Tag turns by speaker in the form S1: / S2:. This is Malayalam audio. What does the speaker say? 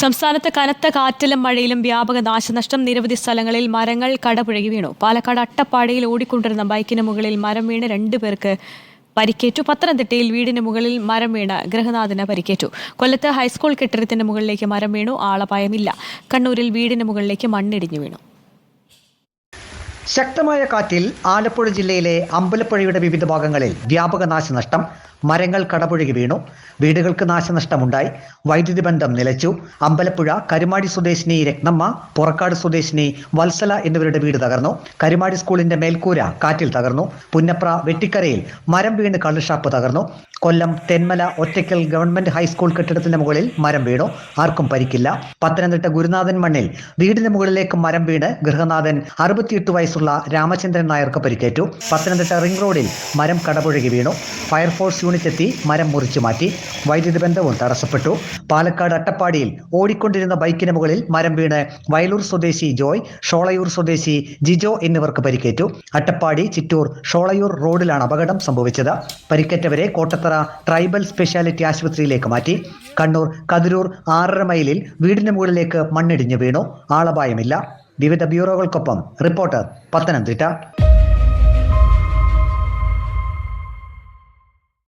S1: സംസ്ഥാനത്ത് കനത്ത കാറ്റിലും മഴയിലും വ്യാപക നാശനഷ്ടം. നിരവധി സ്ഥലങ്ങളിൽ മരങ്ങൾ കടപുഴകി വീണു. പാലക്കാട് അട്ടപ്പാടിയിൽ ഓടിക്കൊണ്ടിരുന്ന ബൈക്കിന് മുകളിൽ മരം വീണ് രണ്ടുപേർക്ക് പരിക്കേറ്റു. പത്തനംതിട്ടയിൽ വീടിന് മുകളിൽ മരം വീണ് ഗൃഹനാഥന് പരിക്കേറ്റു. കൊല്ലത്ത് ഹൈസ്കൂൾ കെട്ടിടത്തിന് മുകളിലേക്ക് മരം വീണു. ആളപായമില്ല. കണ്ണൂരിൽ വീടിന് മുകളിലേക്ക് മണ്ണിടിഞ്ഞു വീണു.
S2: ശക്തമായ കാറ്റിൽ ആലപ്പുഴ ജില്ലയിലെ അമ്പലപ്പുഴയുടെ വിവിധ ഭാഗങ്ങളിൽ വ്യാപക നാശനഷ്ടം. മരങ്ങൾ കടപുഴകി വീണു. വീടുകൾക്ക് നാശനഷ്ടമുണ്ടായി. വൈദ്യുതി ബന്ധം നിലച്ചു. അമ്പലപ്പുഴ കരുമാടി സ്വദേശിനി രത്നമ്മ പുറക്കാട് സ്വദേശിനി വത്സല എന്നിവരുടെ വീട് തകർന്നു. കരുമാടി സ്കൂളിന്റെ മേൽക്കൂര കാറ്റിൽ തകർന്നു. പുന്നപ്ര വെട്ടിക്കരയിൽ മരം വീണ് കള്ളുഷാപ്പ് തകർന്നു. Kollam Thenmala Ottakkal government high school കെട്ടിടത്തിന്റെ മുകളിൽ മരം വീണു. ആർക്കും പരിക്കില്ല. പത്തനംതിട്ട ഗുരുനാഥൻ മണ്ണിൽ വീടിന് മുകളിലേക്ക് മരം വീണ് ഗൃഹനാഥൻ അറുപത്തിയെട്ട് വയസ്സുള്ള രാമചന്ദ്രൻ നായർക്ക് പരിക്കേറ്റു. പത്തനംതിട്ട റിംഗ് റോഡിൽ മരം കടപുഴകി വീണു. ഫയർഫോഴ്സ് യൂണിറ്റ് എത്തി മരം മുറിച്ചു മാറ്റി. വൈദ്യുതി ബന്ധവും തടസ്സപ്പെട്ടു. പാലക്കാട് അട്ടപ്പാടിയിൽ ഓടിക്കൊണ്ടിരുന്ന ബൈക്കിന് മുകളിൽ മരം വീണ് വയലൂർ സ്വദേശി ജോയ് ഷോളയൂർ സ്വദേശി ജിജോ എന്നിവർക്ക് പരിക്കേറ്റു. അട്ടപ്പാടി ചിറ്റൂർ ഷോളയൂർ റോഡിലാണ് അപകടം സംഭവിച്ചത്. പരിക്കേറ്റവരെ കോട്ടത്തറ ട്രൈബൽ സ്പെഷ്യാലിറ്റി ആശുപത്രിയിലേക്ക് മാറ്റി. കണ്ണൂർ കതിരൂർ ആറര മൈലിൽ വീടിന് മുകളിലേക്ക് മണ്ണിടിഞ്ഞു വീണു. ആളപായമില്ല. വിവിധ ബ്യൂറോകൾക്കൊപ്പം റിപ്പോർട്ടർ പത്തനംതിട്ട